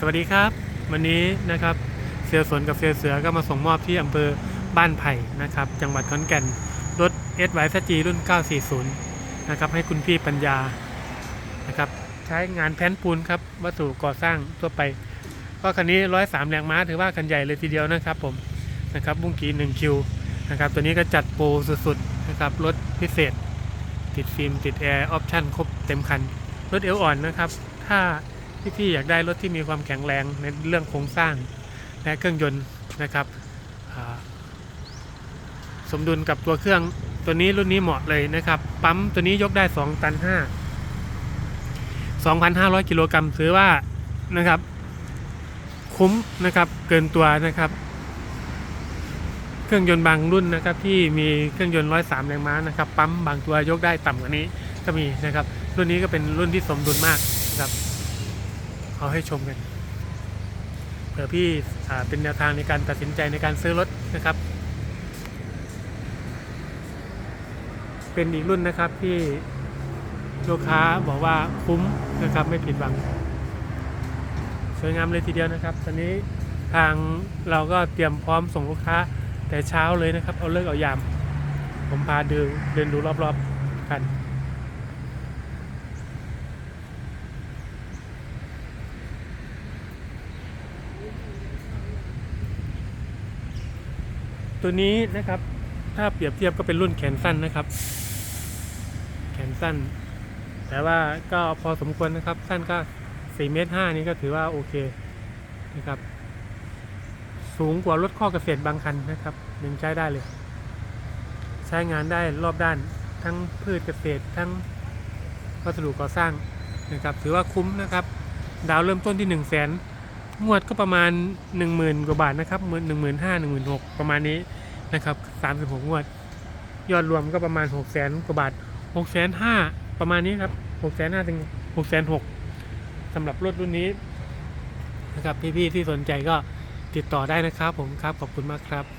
สวัสดีครับ วันนี้นะครับเสือสวนกับเสือเสือก็มาส่งมอบที่อำเภอบ้านไผ่นะครับ จังหวัดขอนแก่นรถ s y จีรุ่น 940 นะครับ ให้คุณพี่ปัญญานะครับ ใช้งานแผ่นปูนครับวัสดุก่อสร้างทั่วไป ก็คันนี้ 103 แรงม้าถือว่าคันใหญ่เลยทีเดียวนะครับผมนะครับบุ้งกี1คิวนะครับตัวนี้ก็จัดโปรสุดๆนะครับรถพิเศษ ติดฟิล์มติดแอร์ออปชั่นครบเต็มคันรถเอวอ่อนนะครับ ถ้า พี่ๆอยากได้รถที่มีความแข็งแรงในเรื่องโครงสร้างและเครื่องยนต์นะครับสมดุลกับตัวเครื่องตัวนี้รุ่นนี้เหมาะเลยนะครับ ปั๊มตัวนี้ยกได้ 2 ตัน 5 2,500 กิโลกรัมถือว่านะครับ คุ้มนะครับเกินตัวนะครับ เครื่องยนต์บางรุ่นนะครับ ที่มีเครื่องยนต์ 103 แรงม้านะครับ ปั๊มบางตัวยกได้ต่ำกว่านี้ก็มีนะครับ รุ่นนี้ก็เป็นรุ่นที่สมดุลมากนะครับ เอาให้ชมกันเผื่อพี่เป็นแนวทางในการตัดสินใจในการซื้อรถนะครับ เป็นอีกรุ่นนะครับที่ลูกค้าบอกว่าคุ้มนะครับไม่ผิดหวัง สวยงามเลยทีเดียวนะครับ ตอนนี้ทางเราก็เตรียมพร้อมส่งลูกค้าแต่เช้าเลยนะครับ เอาเลิกเอายาม ผมพาเดินเดินดูรอบๆกัน ตัวนี้นะครับถ้าเปรียบเทียบก็เป็นรุ่นแขนสั้นนะครับ แขนสั้น แต่ว่าก็พอสมควรนะครับ สั้นก็4เมตร5นี่ก็ถือว่าโอเคนะครับ สูงกว่ารถข้อเกษตรบางคันนะครับยังใช้ได้เลย ใช้งานได้รอบด้านทั้งพืชเกษตรทั้งวัสดุก่อสร้างนะครับ ถือว่าคุ้มนะครับ ดาวเริ่มต้นที่ 1 0 0 0 0แสน งวดก็ประมาณ 1 0,000 กว่าบาทนะครับหมื่นหนึ่งหมื่นห้าหนึ่งหมื่นหกประมาณนี้นะครับสามสิบหกงวด ยอดรวมก็ประมาณหกแสนกว่าบาทหกแสนห้าประมาณนี้ครับหกแสนห้าถึงหกแสนหกสำหรับรถรุ่นนี้นะครับพี่ๆที่สนใจก็ติดต่อได้นะครับผมครับขอบคุณมากครับ